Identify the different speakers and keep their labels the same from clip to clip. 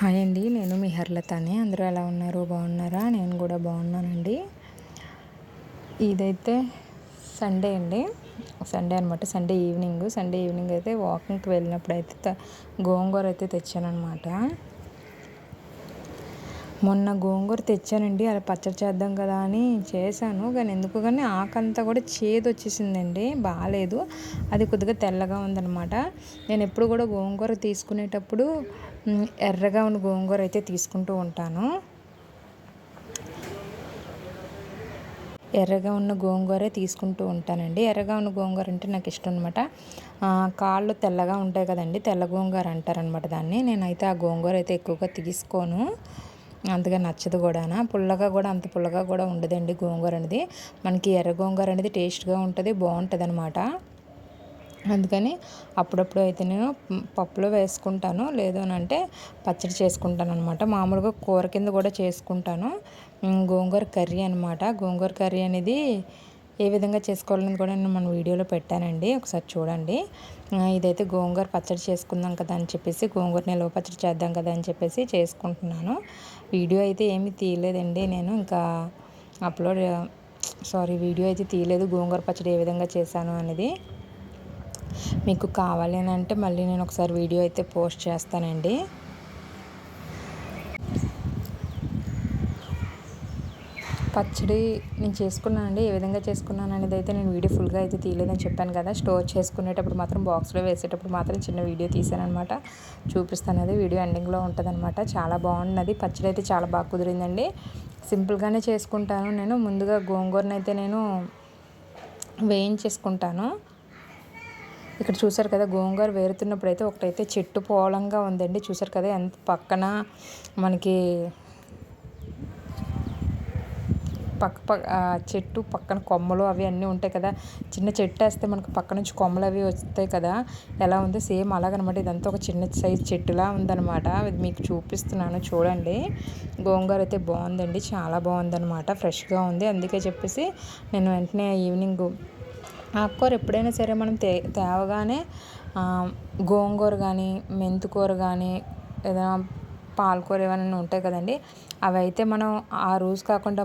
Speaker 1: Hi అండి నేను మీ హర్లతనే. అందరూ ఎలా ఉన్నారు? బాగున్నారా? నేను కూడా బాగున్నానండి. ఇదైతే సండే అండి. సండే అనమాట సండే ఈవినింగ్. సండే ఈవినింగ్ అయితే వాకింగ్కి వెళ్ళినప్పుడు అయితే గోంగూర అయితే తెచ్చానమాట మొన్న గోంగూర తెచ్చానండి. అలా పచ్చడి చేద్దాం కదా అని చేశాను. కానీ ఎందుకు కానీ ఆకంతా కూడా చేదు వచ్చేసిందండి బాగాలేదు అది కొద్దిగా తెల్లగా ఉందనమాట నేను ఎప్పుడు కూడా గోంగూర తీసుకునేటప్పుడు ఎర్రగా ఉన్న గోంగూర అయితే తీసుకుంటూ ఉంటాను. ఎర్రగా ఉన్న గోంగూర తీసుకుంటూ ఉంటానండి. ఎర్రగా ఉన్న గోంగూర అంటే నాకు ఇష్టం అనమాట కాళ్ళు తెల్లగా ఉంటాయి కదండి తెల్ల గోంగూర అంటారనమాట దాన్ని. నేనైతే ఆ గోంగూర అయితే ఎక్కువగా తీసుకోను. అంతగా నచ్చదు కూడా పుల్లగా కూడా అంత పుల్లగా కూడా ఉండదండి గోంగూర అనేది. మనకి ఎర్ర గోంగూర అనేది టేస్ట్గా ఉంటుంది బాగుంటుంది అనమాట అందుకని అప్పుడప్పుడు అయితే నేను పప్పులో వేసుకుంటాను. లేదు అని అంటే పచ్చడి చేసుకుంటాను అనమాట మామూలుగా కూర కింద కూడా చేసుకుంటాను. గోంగూర కర్రీ అనమాట గోంగూర కర్రీ అనేది ఏ విధంగా చేసుకోవాలని కూడా నేను మన వీడియోలో పెట్టానండి. ఒకసారి చూడండి. ఇదైతే గోంగూర పచ్చడి చేసుకుందాం కదా అని చెప్పేసి గోంగూర నిల్వ పచ్చడి చేద్దాం కదా అని చెప్పేసి చేసుకుంటున్నాను. వీడియో అయితే ఏమీ తీయలేదండి. నేను ఇంకా అప్లోడ్ సారీ వీడియో అయితే తీయలేదు. గోంగూర పచ్చడి ఏ విధంగా చేశాను అనేది. మీకు కావాలి అని అంటే మళ్ళీ నేను ఒకసారి వీడియో అయితే పోస్ట్ చేస్తానండి. పచ్చడి నేను చేసుకున్నానండి ఏ విధంగా చేసుకున్నాను అనేది అయితే నేను వీడియో ఫుల్గా అయితే తీయలేదని చెప్పాను కదా. స్టోర్ చేసుకునేటప్పుడు మాత్రం బాక్స్లో వేసేటప్పుడు మాత్రం చిన్న వీడియో తీసాను అనమాట చూపిస్తాను అది. వీడియో ఎండింగ్లో ఉంటుందన్నమాట. చాలా బాగున్నది. పచ్చడి అయితే చాలా బాగా కుదిరిందండి. సింపుల్గానే చేసుకుంటాను. నేను ముందుగా గోంగూరను అయితే నేను వేయించేసుకుంటాను. ఇక్కడ చూసారు కదా గోంగూర వేరుతున్నప్పుడు అయితే ఒకటైతే చెట్టు పోలంగా ఉందండి. చూసారు కదా ఎంత పక్కన మనకి పక్క పక్క చెట్టు పక్కన కొమ్మలు అవి అన్నీ ఉంటాయి కదా. చిన్న చెట్టు వేస్తే మనకు పక్క నుంచి కొమ్మలు అవి వస్తాయి కదా. ఎలా ఉంది సేమ్ అలాగనమాట. ఇదంతా ఒక చిన్న సైజ్ చెట్టులా ఉందనమాట. ఇది మీకు చూపిస్తున్నాను చూడండి. గోంగూర అయితే బాగుందండి చాలా బాగుందనమాట. ఫ్రెష్గా ఉంది. అందుకే చెప్పేసి నేను వెంటనే ఈవినింగ్ ఆకుకూర ఎప్పుడైనా సరే మనం తే తేవగానే గోంగూర కానీ మెంతికూర కానీ ఏదైనా పాలకూర ఏమైనా ఉంటాయి కదండి అవి అయితే మనం ఆ రోజు కాకుండా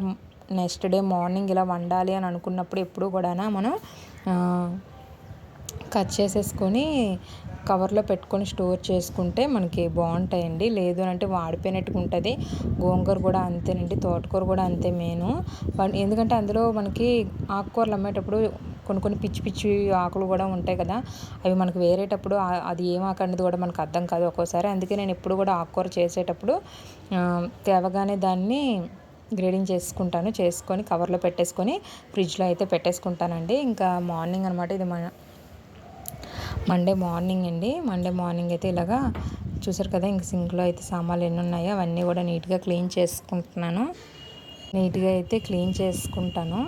Speaker 1: నెక్స్ట్ డే మార్నింగ్ ఇలా వండాలి అని అనుకున్నప్పుడు ఎప్పుడు కూడా మనం కట్ చేసేసుకొని కవర్లో పెట్టుకొని స్టోర్ చేసుకుంటే మనకి బాగుంటాయండి. లేదు అంటే వాడిపోయినట్టుగా ఉంటుంది. గోంగూర కూడా అంతేనండి. తోటకూర కూడా అంతే మెయిన్. ఎందుకంటే అందులో మనకి ఆకుకూరలు అమ్మేటప్పుడు కొన్ని కొన్ని పిచ్చి పిచ్చి ఆకులు కూడా ఉంటాయి కదా. అవి మనకు వేరేటప్పుడు అది ఏం ఆకు అనేది కూడా మనకు అర్థం కాదు ఒక్కోసారి. అందుకే నేను ఎప్పుడు కూడా ఆకుకూర చేసేటప్పుడు తేవగానే దాన్ని గ్రేడింగ్ చేసుకుంటాను. చేసుకొని కవర్లో పెట్టేసుకొని ఫ్రిడ్జ్లో అయితే పెట్టేసుకుంటానండి. ఇంకా మార్నింగ్ అనమాట ఇది మన మండే మార్నింగ్ అండి. మండే మార్నింగ్ అయితే ఇలాగా చూసారు కదా ఇంక సింక్లో అయితే సామాన్లు ఎన్ని ఉన్నాయో అవన్నీ కూడా నీట్గా క్లీన్ చేసుకుంటున్నాను. నీట్గా అయితే క్లీన్ చేసుకుంటాను.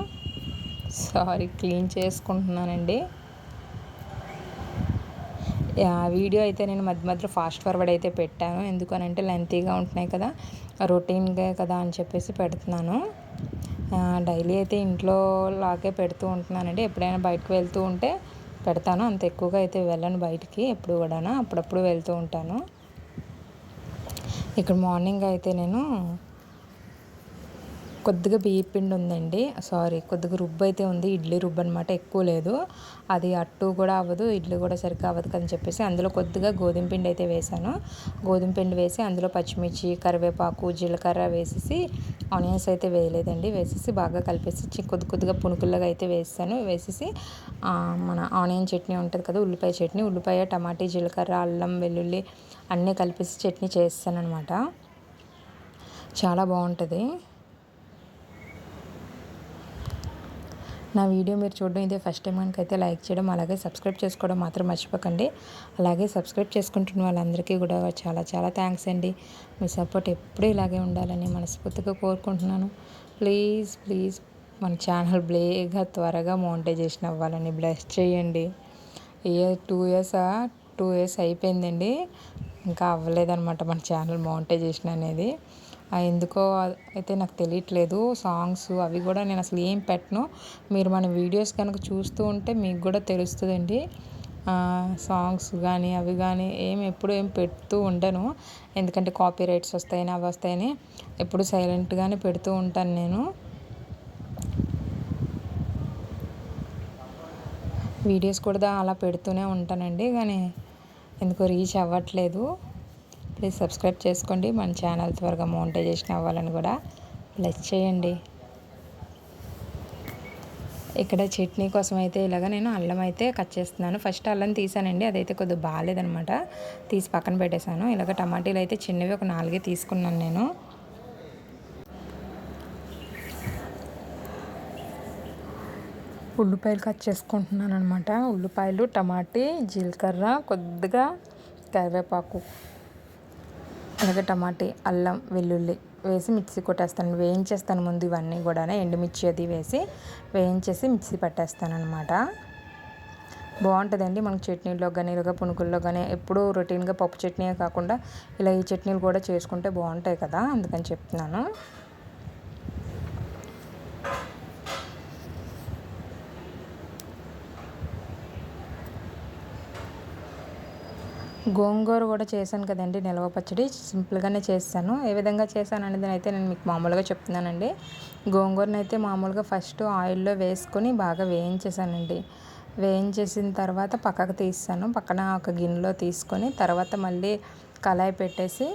Speaker 1: సారీ క్లీన్ చేసుకుంటున్నానండి. వీడియో అయితే నేను మధ్య మధ్యలో ఫాస్ట్ ఫార్వర్డ్ అయితే పెట్టాను. ఎందుకనంటే లెంతీగా ఉంటున్నాయి కదా రొటీన్గా కదా అని చెప్పేసి పెడుతున్నాను. డైలీ అయితే ఇంట్లో లాగే పెడుతూ ఉంటున్నానండి. ఎప్పుడైనా బయటకు వెళ్తూ ఉంటే పెడతాను. అంత ఎక్కువగా అయితే వెళ్ళను బయటికి ఎప్పుడు కూడా అప్పుడప్పుడు వెళ్తూ ఉంటాను. ఇక్కడ మార్నింగ్ అయితే నేను కొద్దిగా బియ్యం పిండి ఉందండి. సారీ కొద్దిగా రుబ్బు అయితే ఉంది. ఇడ్లీ రుబ్బు అనమాట ఎక్కువ లేదు. అది అట్టు కూడా అవ్వదు ఇడ్లీ కూడా సరిగ్గా అవ్వదు కదని చెప్పేసి అందులో కొద్దిగా గోధుమ పిండి అయితే వేసాను. గోధుమ పిండి వేసి అందులో పచ్చిమిర్చి కరివేపాకు జీలకర్ర వేసేసి ఆనియన్స్ అయితే వేయలేదండి. వేసేసి బాగా కలిపేసి కొద్ది కొద్దిగా పునుకుల్లాగా అయితే వేసాను. వేసేసి మన ఆనియన్ చట్నీ ఉంటుంది కదా ఉల్లిపాయ చట్నీ ఉల్లిపాయ టమాటీ జీలకర్ర అల్లం వెల్లుల్లి అన్నీ కలిపేసి చట్నీ చేస్తాను అనమాట చాలా బాగుంటుంది. నా వీడియో మీరు చూడడం ఇదే ఫస్ట్ టైం అయితే లైక్ చేయడం అలాగే సబ్స్క్రైబ్ చేసుకోవడం మాత్రం మర్చిపోకండి. అలాగే సబ్స్క్రైబ్ చేసుకుంటున్న వాళ్ళందరికీ కూడా చాలా చాలా థ్యాంక్స్ అండి. మీ సపోర్ట్ ఎప్పుడూ ఇలాగే ఉండాలని మనస్ఫూర్తిగా కోరుకుంటున్నాను. ప్లీజ్ ప్లీజ్ మన ఛానల్ బ్లేగా త్వరగా మోనిటైజేషన్ అవ్వాలని బ్లెస్ చేయండి. Year two years two years అయిపోయిందండి. ఇంకా అవ్వలేదన్నమాట మన ఛానల్ మోనిటైజేషన్ అనేది. ఎందుకో అయితే నాకు తెలియట్లేదు. సాంగ్స్ అవి కూడా నేను అసలు ఏం పెట్టను. మీరు మన వీడియోస్ కనుక చూస్తూ ఉంటే మీకు కూడా తెలుస్తుందండి. సాంగ్స్ కానీ అవి కానీ ఏం ఎప్పుడు ఏం పెడుతూ ఉండను. ఎందుకంటే కాపీ రైట్స్ వస్తాయని అవి వస్తాయని ఎప్పుడు సైలెంట్గానే పెడుతూ ఉంటాను నేను. వీడియోస్ కూడా అలా పెడుతూనే ఉంటానండి. కానీ ఎందుకో రీచ్ అవ్వట్లేదు. ప్లీజ్ సబ్స్క్రైబ్ చేసుకోండి. మన ఛానల్ త్వరగా మోనిటైజేషన్ అవ్వాలని కూడా ప్లస్ చేయండి. ఇక్కడ చట్నీ కోసం అయితే ఇలాగ నేను అల్లం అయితే కట్ చేస్తున్నాను. ఫస్ట్ అల్లం తీసానండి. అదైతే కొద్దిగా బాగాలేదనమాట తీసి పక్కన పెట్టేశాను. ఇలాగ టమాటీలు అయితే చిన్నవి ఒక నాలుగే తీసుకున్నాను నేను. ఉల్లిపాయలు కట్ చేసుకుంటున్నాను అనమాట ఉల్లిపాయలు టమాటీ జీలకర్ర కొద్దిగా కరివేపాకు. అలాగే టమాటే అల్లం వెల్లుల్లి వేసి మిక్సీ కొట్టేస్తాను. వేయించేస్తాను ముందు ఇవన్నీ కూడా ఎండుమిర్చి అది వేసి వేయించేసి మిక్సీ పట్టేస్తాను అనమాట బాగుంటుందండి మనకు చట్నీలో కానీ ఇలాగ పునుకుల్లో కానీ ఎప్పుడూ రొటీన్గా పప్పు చట్నీ కాకుండా ఇలా ఈ చట్నీలు కూడా చేసుకుంటే బాగుంటాయి కదా అందుకని చెప్తున్నాను. గోంగూర కూడా చేశాను కదండి నిల్వ పచ్చడి. సింపుల్గానే చేస్తాను. ఏ విధంగా చేశాను అనేది అయితే నేను మీకు మామూలుగా చెప్తున్నానండి. గోంగూరను అయితే మామూలుగా ఫస్ట్ ఆయిల్లో వేసుకొని బాగా వేయించేసానండి వేయించేసిన తర్వాత పక్కకు తీస్తాను. పక్కన ఒక గిన్నెలో తీసుకొని తర్వాత మళ్ళీ కళాయి పెట్టేసి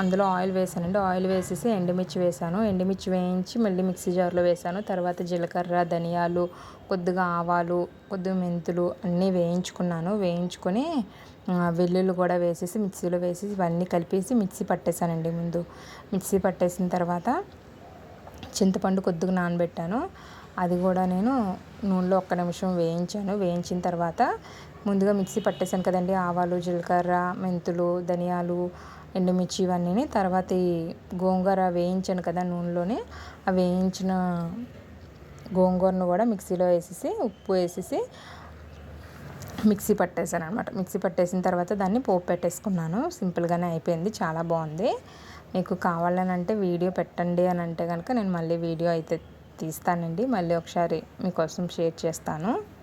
Speaker 1: అందులో ఆయిల్ వేసానండి. ఆయిల్ వేసేసి ఎండుమిర్చి వేసాను. ఎండుమిర్చి వేయించి మళ్ళీ మిక్సీ జార్లో వేసాను. తర్వాత జీలకర్ర ధనియాలు కొద్దిగా ఆవాలు కొద్దిగా మెంతులు అన్నీ వేయించుకున్నాను. వేయించుకొని వెల్లుల్లి కూడా వేసేసి మిక్సీలో వేసేసి ఇవన్నీ కలిపేసి మిక్సీ పట్టేశానండి ముందు. మిక్సీ పట్టేసిన తర్వాత చింతపండు కొద్దిగా నానబెట్టాను. అది కూడా నేను నూనెలో ఒక్క నిమిషం వేయించాను. వేయించిన తర్వాత ముందుగా మిక్సీ పట్టేశాను కదండి. ఆవాలు జీలకర్ర మెంతులు ధనియాలు ఎండుమిర్చి ఇవన్నీ తర్వాత ఈ గోంగూర వేయించాను కదా నూనెలోనే. ఆ వేయించిన గోంగూరను కూడా మిక్సీలో వేసేసి ఉప్పు వేసేసి మిక్సీ పట్టేశాను అనమాట మిక్సీ పట్టేసిన తర్వాత దాన్ని పోపు పెట్టేసుకున్నాను. సింపుల్గానే అయిపోయింది చాలా బాగుంది. మీకు కావాలని అంటే వీడియో పెట్టండి అని అంటే కనుక నేను మళ్ళీ వీడియో అయితే తీస్తానండి. మళ్ళీ ఒకసారి మీకోసం షేర్ చేస్తాను.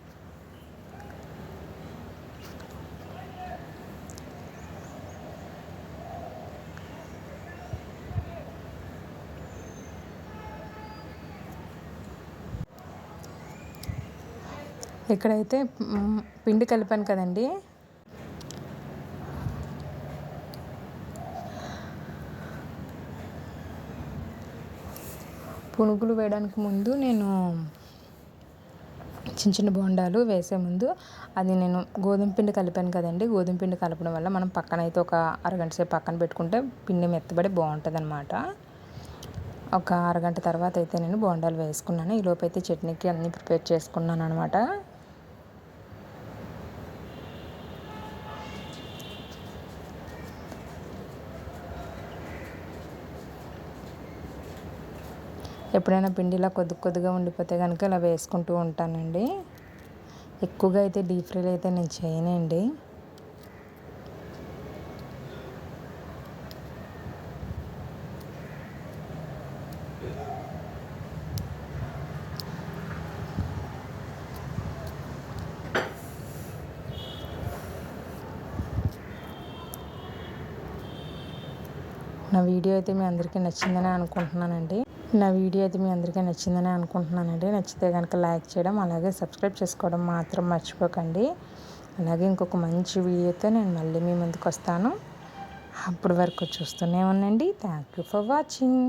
Speaker 1: ఇక్కడైతే పిండి కలిపాను కదండి. పునుగులు వేయడానికి ముందు నేను చిన్న చిన్న బోండాలు వేసే ముందు అది నేను గోధుమ పిండి కలిపాను కదండి. గోధుమ పిండి కలపడం వల్ల మనం పక్కన అయితే ఒక అరగంట సేపు పక్కన పెట్టుకుంటే పిండి మెత్తబడి బాగుంటుంది అనమాట ఒక అరగంట తర్వాత అయితే నేను బోండాలు వేసుకున్నాను. ఈలోపు అయితే చట్నీకి అన్నీ ప్రిపేర్ చేసుకున్నాను అనమాట ఎప్పుడైనా పిండిలా కొద్ది కొద్దిగా ఉండిపోతే కనుక ఇలా వేసుకుంటూ ఉంటానండి. ఎక్కువగా అయితే డీప్ ఫ్రైలు అయితే నేను చేయనండి నా వీడియో అయితే మీ అందరికీ నచ్చిందని అనుకుంటున్నానండి. నా వీడియో అయితే మీ అందరికీ నచ్చిందని అనుకుంటున్నానండి. నచ్చితే కనుక లైక్ చేయడం అలాగే సబ్స్క్రైబ్ చేసుకోవడం మాత్రం మర్చిపోకండి. అలాగే ఇంకొక మంచి వీడియోతో నేను మళ్ళీ మీ ముందుకు వస్తాను. అప్పటి వరకు చూస్తూనే ఉండండి. Thank you for watching